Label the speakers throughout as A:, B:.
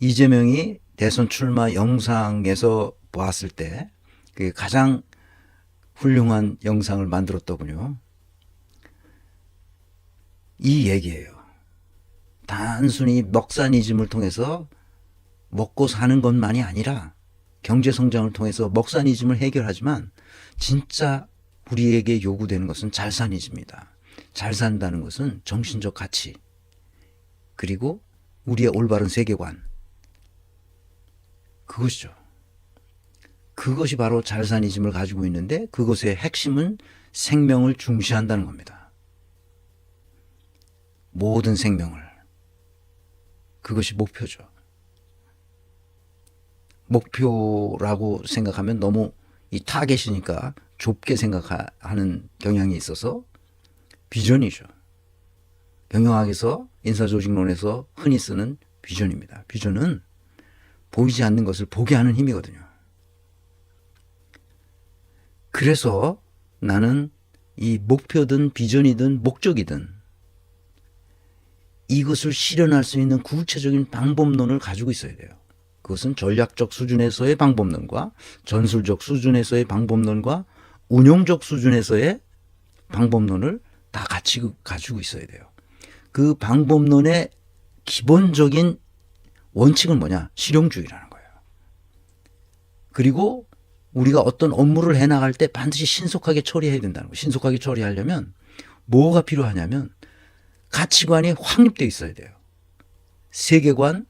A: 이재명이 대선 출마 영상에서 보았을 때 그게 가장 훌륭한 영상을 만들었더군요. 이 얘기예요. 단순히 먹사니즘을 통해서 먹고 사는 것만이 아니라 경제 성장을 통해서 먹사니즘을 해결하지만 진짜 우리에게 요구되는 것은 잘산이즘니다잘 산다는 것은 정신적 가치 그리고 우리의 올바른 세계관 그것이죠. 그것이 바로 잘산이즘을 가지고 있는데 그것의 핵심은 생명을 중시한다는 겁니다. 모든 생명을. 그것이 목표죠. 목표라고 생각하면 너무 이 타겟이니까 좁게 생각하는 경향이 있어서 비전이죠. 경영학에서 인사조직론에서 흔히 쓰는 비전입니다. 비전은 보이지 않는 것을 보게 하는 힘이거든요. 그래서 나는 이 목표든 비전이든 목적이든 이것을 실현할 수 있는 구체적인 방법론을 가지고 있어야 돼요. 그것은 전략적 수준에서의 방법론과 전술적 수준에서의 방법론과 운영적 수준에서의 방법론을 다 같이 가지고 있어야 돼요. 그 방법론의 기본적인 원칙은 뭐냐? 실용주의라는 거예요. 그리고 우리가 어떤 업무를 해 나갈 때 반드시 신속하게 처리해야 된다는 거. 신속하게 처리하려면 뭐가 필요하냐면 가치관이 확립돼 있어야 돼요. 세계관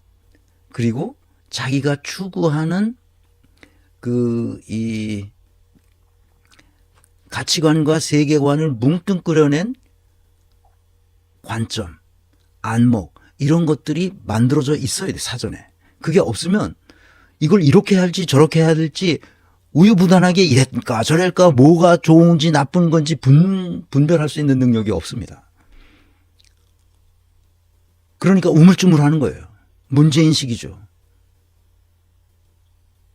A: 그리고 자기가 추구하는 그 이 가치관과 세계관을 뭉뚱 끌어낸 관점, 안목 이런 것들이 만들어져 있어야 돼, 사전에. 그게 없으면 이걸 이렇게 할지 저렇게 해야 될지 우유부단하게 이랬까 저랬까 뭐가 좋은지 나쁜 건지 분, 분별할 수 있는 능력이 없습니다. 그러니까 우물쭈물하는 거예요. 문제인식이죠.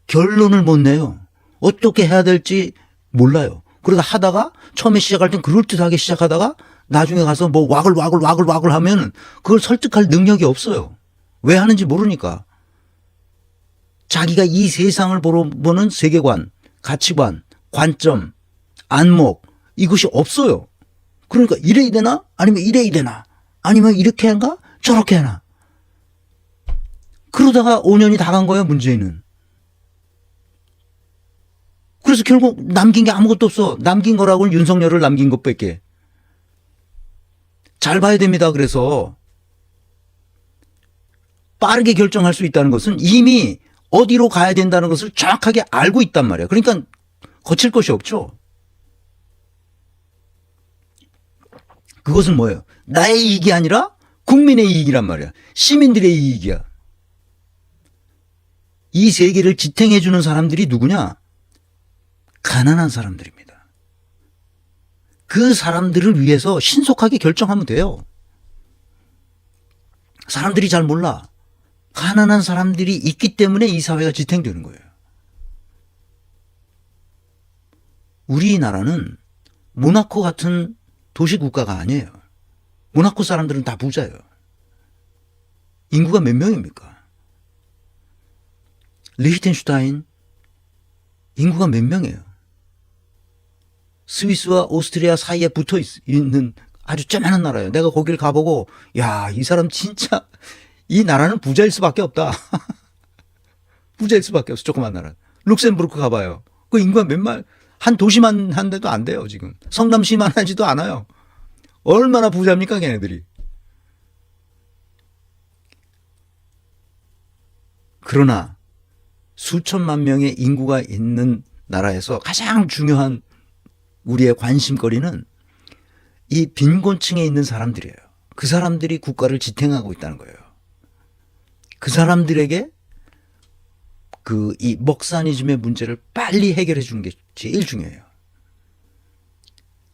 A: 결론을 못 내요. 어떻게 해야 될지 몰라요. 그러다 하다가 처음에 시작할 땐 그럴듯하게 시작하다가 나중에 가서 뭐 와글 와글 와글 와글 하면 그걸 설득할 능력이 없어요. 왜 하는지 모르니까. 자기가 이 세상을 보러 보는 세계관, 가치관, 관점, 안목 이것이 없어요. 그러니까 이래야 되나? 아니면 이래야 되나? 아니면 이렇게 한가? 저렇게 하나? 그러다가 5년이 다 간 거예요, 문재인은. 그래서 결국 남긴 게 아무것도 없어. 남긴 거라고는 윤석열을 남긴 것밖에. 잘 봐야 됩니다. 그래서 빠르게 결정할 수 있다는 것은 이미 어디로 가야 된다는 것을 정확하게 알고 있단 말이에요. 그러니까 거칠 것이 없죠. 그것은 뭐예요? 나의 이익이 아니라 국민의 이익이란 말이야. 시민들의 이익이야. 이 세계를 지탱해주는 사람들이 누구냐? 가난한 사람들입니다. 그 사람들을 위해서 신속하게 결정하면 돼요. 사람들이 잘 몰라. 가난한 사람들이 있기 때문에 이 사회가 지탱되는 거예요. 우리나라는 모나코 같은 도시 국가가 아니에요. 모나코 사람들은 다 부자예요. 인구가 몇 명입니까? 리히텐슈타인 인구가 몇 명이에요? 스위스와 오스트리아 사이에 붙어 있, 는 아주 쪼만한 나라예요. 내가 거길 가보고 야이 사람 진짜 이 나라는 부자일 수밖에 없다. 부자일 수밖에 없어 조그만 나라. 룩셈부르크 가봐요. 그 인구가 몇만 한 도시만 한데도 안 돼요 지금 성남시만 하지도 않아요. 얼마나 부자입니까 걔네들이. 그러나 수천만 명의 인구가 있는 나라에서 가장 중요한 우리의 관심거리는 이 빈곤층에 있는 사람들이에요. 그 사람들이 국가를 지탱하고 있다는 거예요. 그 사람들에게 그 이 먹사니즘의 문제를 빨리 해결해 주는 게 제일 중요해요.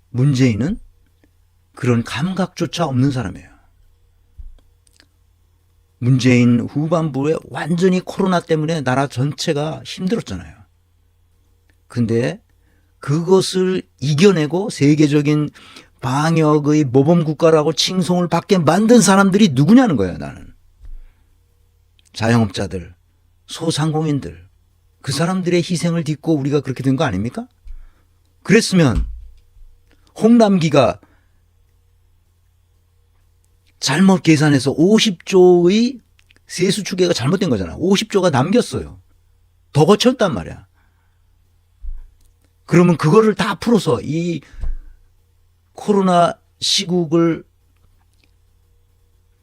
A: 문재인은 그런 감각조차 없는 사람이에요. 문재인 후반부에 완전히 코로나 때문에 나라 전체가 힘들었잖아요. 근데 그것을 이겨내고 세계적인 방역의 모범 국가라고 칭송을 받게 만든 사람들이 누구냐는 거예요, 나는. 자영업자들, 소상공인들. 그 사람들의 희생을 딛고 우리가 그렇게 된 거 아닙니까? 그랬으면 홍남기가 잘못 계산해서 50조의 세수 추계가 잘못된 거잖아. 50조가 남겼어요. 더 거쳤단 말이야. 그러면 그거를 다 풀어서 이 코로나 시국을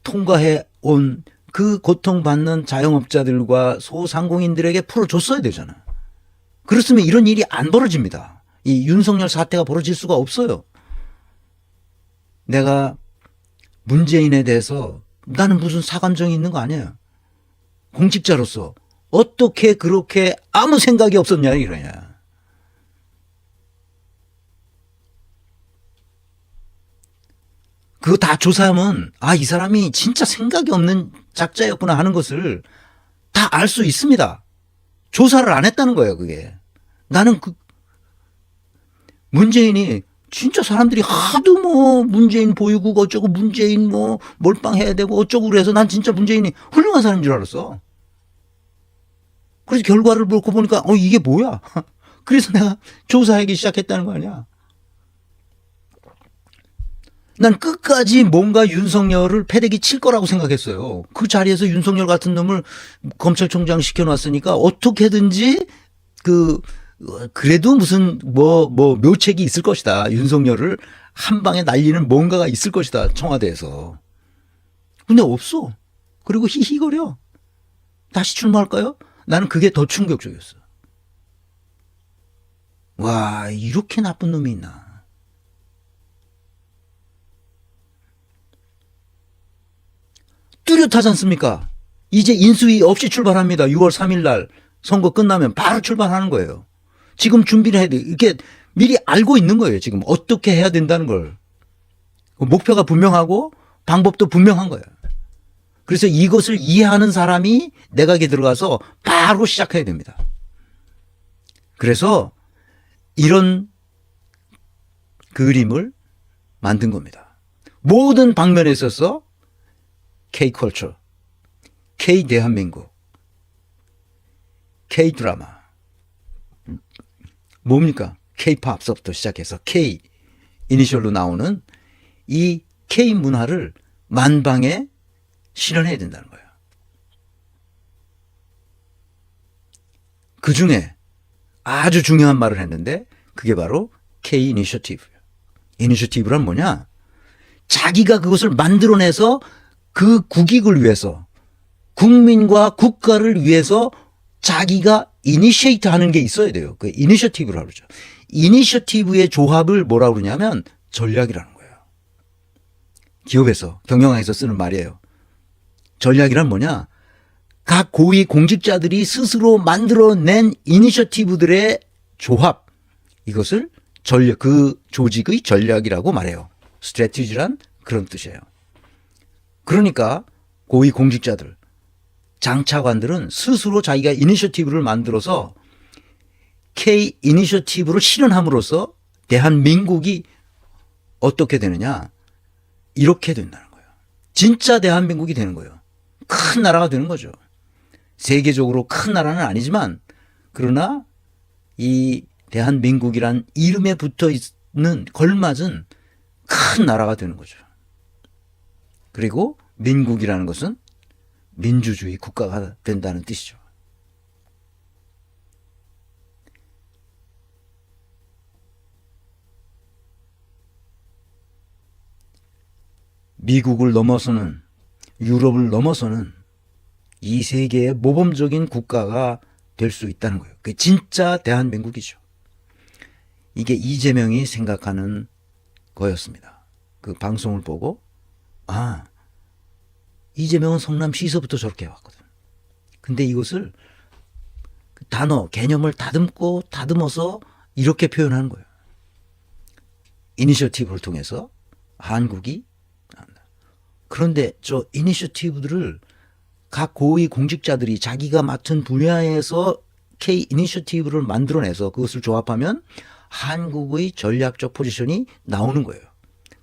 A: 통과해 온 그 고통받는 자영업자들과 소상공인들에게 풀어줬어야 되잖아. 그렇으면 이런 일이 안 벌어집니다. 이 윤석열 사태가 벌어질 수가 없어요. 내가 문재인에 대해서 나는 무슨 사감정이 있는 거 아니에요. 공직자로서 어떻게 그렇게 아무 생각이 없었냐 이러냐. 그거 다 조사하면 아, 이 사람이 진짜 생각이 없는 작자였구나 하는 것을 다 알 수 있습니다. 조사를 안 했다는 거예요, 그게. 나는 그 문재인이 진짜 사람들이 하도 뭐 문재인 보이고 어쩌고 문재인 뭐 몰빵해야 되고 어쩌고 그래서 난 진짜 문재인이 훌륭한 사람인 줄 알았어. 그래서 결과를 보고 보니까 어 이게 뭐야? 그래서 내가 조사하기 시작했다는 거 아니야. 난 끝까지 뭔가 윤석열을 패대기 칠 거라고 생각했어요. 그 자리에서 윤석열 같은 놈을 검찰총장 시켜놨으니까 어떻게든지 그 그래도 무슨 뭐뭐 뭐 묘책이 있을 것이다. 윤석열을 한 방에 날리는 뭔가가 있을 것이다. 청와대에서. 근데 없어. 그리고 히히거려. 다시 출마할까요? 나는 그게 더 충격적이었어. 와 이렇게 나쁜 놈이 있나. 뚜렷하지 않습니까? 이제 인수위 없이 출발합니다. 6월 3일 날 선거 끝나면 바로 출발하는 거예요. 지금 준비를 해야 돼. 이게 렇 미리 알고 있는 거예요. 지금 어떻게 해야 된다는 걸. 그 목표가 분명하고 방법도 분명한 거예요. 그래서 이것을 이해하는 사람이 내각에 들어가서 바로 시작해야 됩니다. 그래서 이런 그림을 만든 겁니다. 모든 방면에 있어서 K컬처, K대한민국, K드라마. 뭡니까? K팝서부터 시작해서 K 이니셜로 나오는 이 K 문화를 만방에 실현해야 된다는 거예요. 그 중에 아주 중요한 말을 했는데 그게 바로 K 이니셔티브예요. 이니셔티브란 뭐냐? 자기가 그것을 만들어내서 그 국익을 위해서 국민과 국가를 위해서 자기가 이니시이트 하는 게 있어야 돼요. 그 이니셔티브라고 그러죠. 이니셔티브의 조합을 뭐라 그러냐면 전략이라는 거예요. 기업에서 경영학에서 쓰는 말이에요. 전략이란 뭐냐? 각 고위 공직자들이 스스로 만들어낸 이니셔티브들의 조합 이것을 전략 그 조직의 전략이라고 말해요. 스트레티지란 그런 뜻이에요. 그러니까 고위 공직자들, 장차관들은 스스로 자기가 이니셔티브를 만들어서 K 이니셔티브를 실현함으로써 대한민국이 어떻게 되느냐? 이렇게 된다는 거예요. 진짜 대한민국이 되는 거예요. 큰 나라가 되는 거죠. 세계적으로 큰 나라는 아니지만 그러나 이 대한민국이란 이름에 붙어 있는 걸맞은 큰 나라가 되는 거죠. 그리고 민국이라는 것은 민주주의 국가가 된다는 뜻이죠. 미국을 넘어서는 유럽을 넘어서는 이 세계의 모범적인 국가가 될 수 있다는 거예요. 그 진짜 대한민국이죠. 이게 이재명이 생각하는 거였습니다. 그 방송을 보고 아 이재명은 성남시에서부터 저렇게 해왔거든. 근데 이것을 그 단어, 개념을 다듬고 다듬어서 이렇게 표현하는 거예요. 이니셔티브를 통해서 한국이 그런데 저 이니셔티브들을 각 고위 공직자들이 자기가 맡은 분야에서 K 이니셔티브를 만들어내서 그것을 조합하면 한국의 전략적 포지션이 나오는 거예요.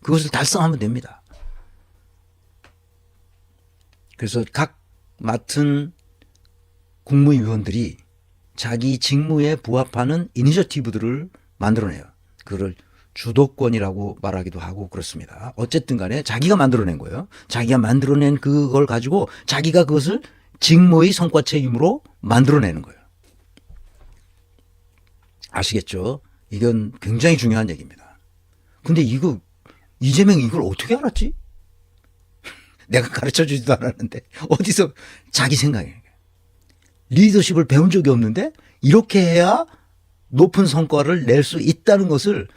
A: 그것을 달성하면 됩니다. 그래서 각 맡은 국무위원들이 자기 직무에 부합하는 이니셔티브들을 만들어내요. 그를 주도권이라고 말하기도 하고 그렇습니다. 어쨌든 간에 자기가 만들어낸 거예요. 자기가 만들어낸 그걸 가지고 자기가 그것을 직무의 성과 책임으로 만들어내는 거예요. 아시겠죠? 이건 굉장히 중요한 얘기입니다. 근데 이거 이재명이 이걸 어떻게 알았지? 내가 가르쳐 주지도 않았는데 어디서 자기 생각이에요. 리더십을 배운 적이 없는데 이렇게 해야 높은 성과를 낼 수 있다는 것을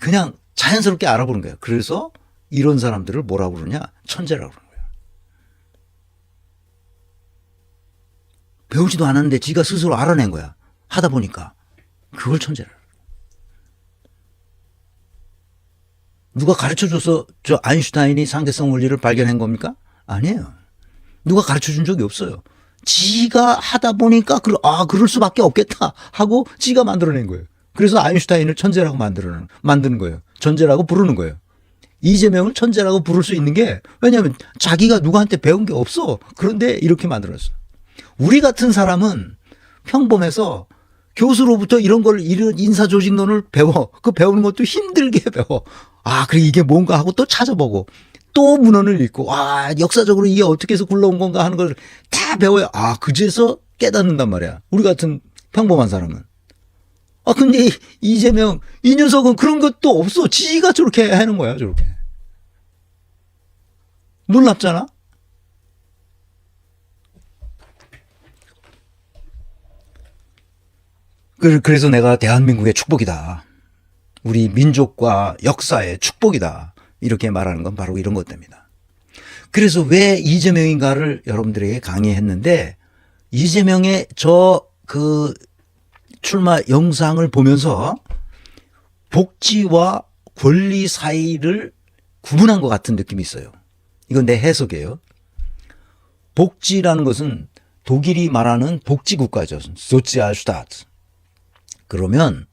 A: 그냥 자연스럽게 알아보는 거예요. 그래서 이런 사람들을 뭐라고 그러냐? 천재라고 그러는 거예요. 배우지도 않았는데 지가 스스로 알아낸 거야. 하다 보니까. 그걸 천재라고. 누가 가르쳐줘서 저 아인슈타인이 상대성 원리를 발견한 겁니까? 아니에요. 누가 가르쳐준 적이 없어요. 지가 하다 보니까 그아 그럴 수밖에 없겠다 하고 지가 만들어낸 거예요. 그래서 아인슈타인을 천재라고 만드는 만드는 거예요. 천재라고 부르는 거예요. 이재명을 천재라고 부를 수 있는 게 왜냐하면 자기가 누구한테 배운 게 없어. 그런데 이렇게 만들었어. 우리 같은 사람은 평범해서 교수로부터 이런 걸 이런 인사조직론을 배워 그 배우는 것도 힘들게 배워 아, 그래 이게 뭔가 하고 또 찾아보고 또 문헌을 읽고 아, 역사적으로 이게 어떻게 해서 굴러온 건가 하는 걸 다 배워요. 아, 그제서 깨닫는단 말이야. 우리 같은 평범한 사람은. 아, 근데 이재명 이 녀석은 그런 것도 없어. 지가 저렇게 하는 거야, 저렇게. 놀랍잖아. 그, 그래서 내가 대한민국의 축복이다. 우리 민족과 역사의 축복이다. 이렇게 말하는 건 바로 이런 것 때문이다. 그래서 왜 이재명인가를 여러분들에게 강의했는데 이재명의 저 그 출마 영상을 보면서 복지와 권리 사이를 구분한 것 같은 느낌이 있어요. 이건 내 해석이에요. 복지라는 것은 독일이 말하는 복지국가죠. 소치아슈다트 그러면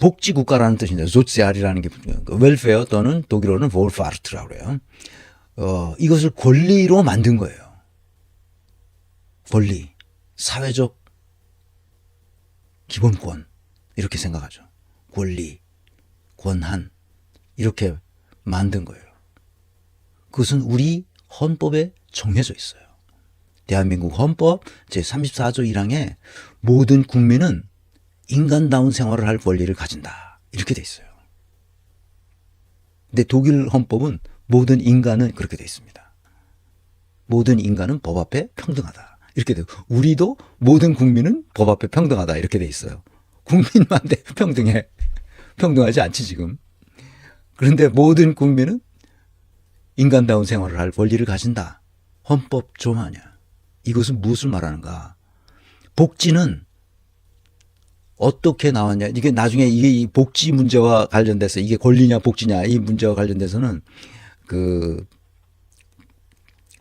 A: 복지 국가라는 뜻인데 소ци알이라는 게 웰페어 그 또는 독일어는 볼파르트라고 그요 어, 이것을 권리로 만든 거예요. 권리, 사회적 기본권 이렇게 생각하죠. 권리, 권한 이렇게 만든 거예요. 그것은 우리 헌법에 정해져 있어요. 대한민국 헌법 제34조 1항에 모든 국민은 인간다운 생활을 할 권리를 가진다. 이렇게 돼 있어요. 근데 독일 헌법은 모든 인간은 그렇게 돼 있습니다. 모든 인간은 법 앞에 평등하다. 이렇게 돼요. 우리도 모든 국민은 법 앞에 평등하다. 이렇게 돼 있어요. 국민만 돼 평등해. 평등하지 않지 지금. 그런데 모든 국민은 인간다운 생활을 할 권리를 가진다. 헌법 조마냐. 이것은 무엇을 말하는가? 복지는 어떻게 나왔냐 이게 나중에 이게 이 복지 문제와 관련돼서 이게 권리냐 복지냐 이 문제와 관련돼서는 그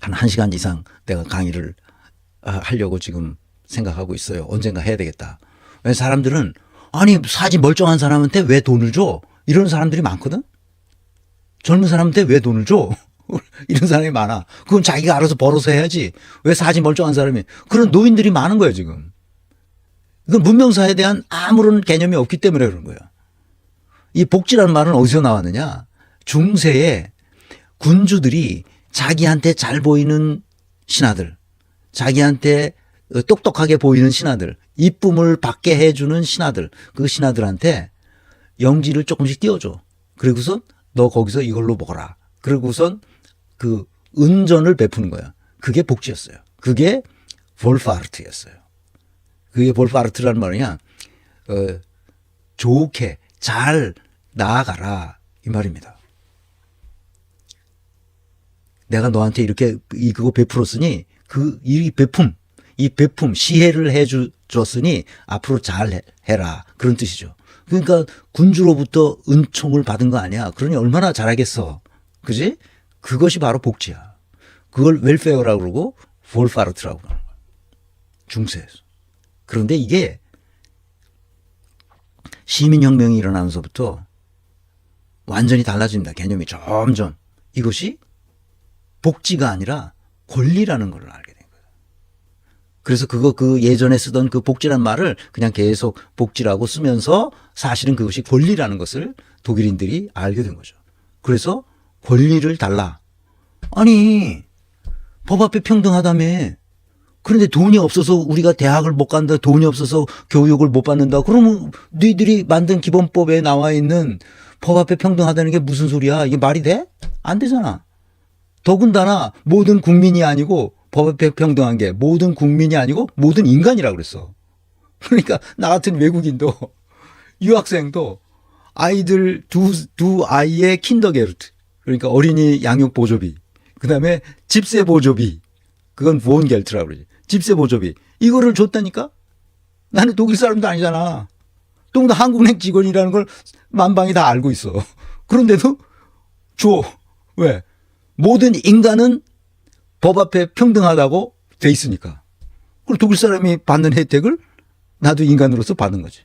A: 한 1시간 이상 내가 강의를 하려고 지금 생각하고 있어요. 언젠가 해야 되겠다. 왜 사람들은 아니 사지 멀쩡한 사람한테 왜 돈을 줘? 이런 사람들이 많거든. 젊은 사람한테 왜 돈을 줘? 이런 사람이 많아. 그건 자기가 알아서 벌어서 해야지. 왜 사지 멀쩡한 사람이 그런 노인들이 많은 거예요 지금. 이건 문명사에 대한 아무런 개념이 없기 때문에 그런 거예요. 이 복지라는 말은 어디서 나왔느냐? 중세에 군주들이 자기한테 잘 보이는 신하들, 자기한테 똑똑하게 보이는 신하들, 이쁨을 받게 해주는 신하들, 그 신하들한테 영지를 조금씩 띄워줘. 그리고선 너 거기서 이걸로 먹어라. 그리고선 그 은전을 베푸는 거야. 그게 복지였어요. 그게 볼파르트였어요. 그게 볼프 아르트라는 말이냐. 어, 좋게 잘 나아가라 이 말입니다. 내가 너한테 이렇게 이거 베풀었으니 그이 베품 이 베품 시혜를 해주 줬으니 앞으로 잘 해라 그런 뜻이죠. 그러니까 군주로부터 은총을 받은 거 아니야. 그러니 얼마나 잘하겠어. 그지? 그것이 바로 복지야. 그걸 웰페어라고 그러고 볼파르트라고 하는 거야. 중세에서. 그런데 이게 시민혁명이 일어나면서부터 완전히 달라집니다. 개념이 점점. 이것이 복지가 아니라 권리라는 걸 알게 된 거예요. 그래서 그거 그 예전에 쓰던 그 복지란 말을 그냥 계속 복지라고 쓰면서 사실은 그것이 권리라는 것을 독일인들이 알게 된 거죠. 그래서 권리를 달라. 아니, 법 앞에 평등하다며. 그런데 돈이 없어서 우리가 대학을 못 간다, 돈이 없어서 교육을 못 받는다. 그러면 너희들이 만든 기본법에 나와 있는 법 앞에 평등하다는 게 무슨 소리야? 이게 말이 돼? 안 되잖아. 더군다나 모든 국민이 아니고 법 앞에 평등한 게 모든 국민이 아니고 모든 인간이라 그랬어. 그러니까 나 같은 외국인도 유학생도 아이들 두, 두 아이의 킨더게르트. 그러니까 어린이 양육 보조비. 그 다음에 집세 보조비. 그건 보험결트라고 그러지. 집세 보조비. 이거를 줬다니까? 나는 독일 사람도 아니잖아. 또나 한국은행 직원이라는 걸 만방이 다 알고 있어. 그런데도 줘. 왜? 모든 인간은 법 앞에 평등하다고 돼 있으니까. 그리 독일 사람이 받는 혜택을 나도 인간으로서 받는 거지.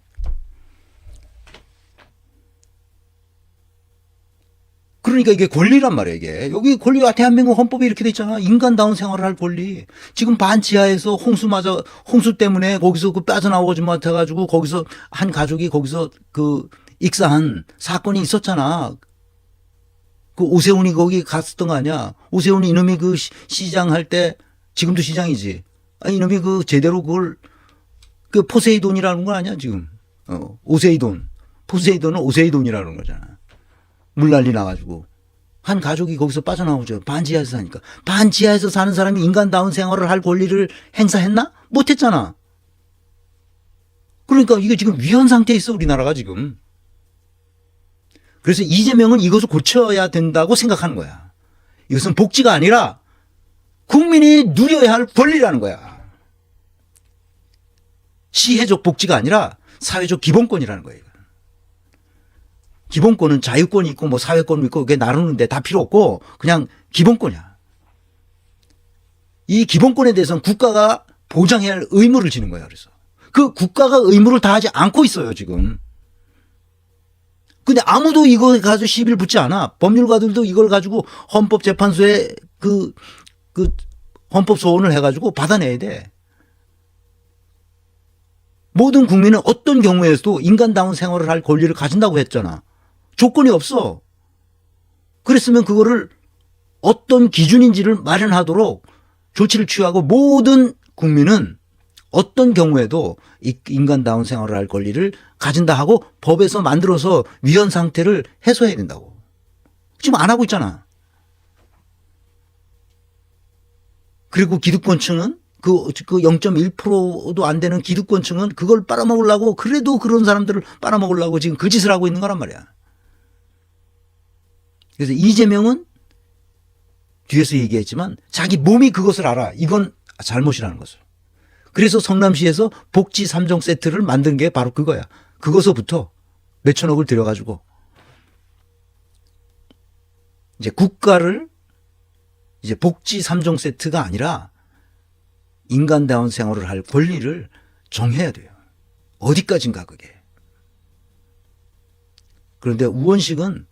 A: 그러니까 이게 권리란 말이에요, 이게. 여기 권리가 아, 대한민국 헌법에 이렇게 돼 있잖아. 인간다운 생활을 할 권리. 지금 반지하에서 홍수 마저 홍수 때문에 거기서 그 빠져나오지 못해가지고 거기서 한 가족이 거기서 그 익사한 사건이 있었잖아. 그 오세훈이 거기 갔었던 거 아니야. 오세훈이 이놈이 그 시장 할때 지금도 시장이지. 아, 이놈이 그 제대로 그걸 그 포세이돈이라는 거 아니야, 지금. 어, 오세이돈. 포세이돈은 오세이돈이라는 거잖아. 물난리 나가지고 한 가족이 거기서 빠져나오죠. 반지하에서 사니까 반지하에서 사는 사람이 인간다운 생활을 할 권리를 행사했나? 못했잖아. 그러니까 이게 지금 위헌 상태에 있어 우리나라가 지금. 그래서 이재명은 이것을 고쳐야 된다고 생각하는 거야. 이것은 복지가 아니라 국민이 누려야 할 권리라는 거야. 시혜적 복지가 아니라 사회적 기본권이라는 거예요. 기본권은 자유권이 있고 뭐 사회권이 있고 그게 나누는데 다 필요 없고 그냥 기본권이야. 이 기본권에 대해서는 국가가 보장해야 할 의무를 지는 거예 그래서 그 국가가 의무를 다하지 않고 있어요 지금. 근데 아무도 이거 가지고 시비를 붙지 않아. 법률가들도 이걸 가지고 헌법재판소에 그, 그 헌법 소원을 해가지고 받아내야 돼. 모든 국민은 어떤 경우에서도 인간다운 생활을 할 권리를 가진다고 했잖아. 조건이 없어. 그랬으면 그거를 어떤 기준인지를 마련하도록 조치를 취하고 모든 국민은 어떤 경우에도 인간다운 생활을 할 권리를 가진다 하고 법에서 만들어서 위헌 상태를 해소해야 된다고. 지금 안 하고 있잖아. 그리고 기득권층은 그, 그 0.1%도 안 되는 기득권층은 그걸 빨아먹으려고 그래도 그런 사람들을 빨아먹으려고 지금 그 짓을 하고 있는 거란 말이야. 그래서 이재명은 뒤에서 얘기했지만 자기 몸이 그것을 알아. 이건 잘못이라는 것을. 그래서 성남시에서 복지 3종 세트를 만든 게 바로 그거야. 그것서부터 몇천억을 들여가지고 이제 국가를 이제 복지 3종 세트가 아니라 인간다운 생활을 할 권리를 정해야 돼요. 어디까지인가 그게. 그런데 우원식은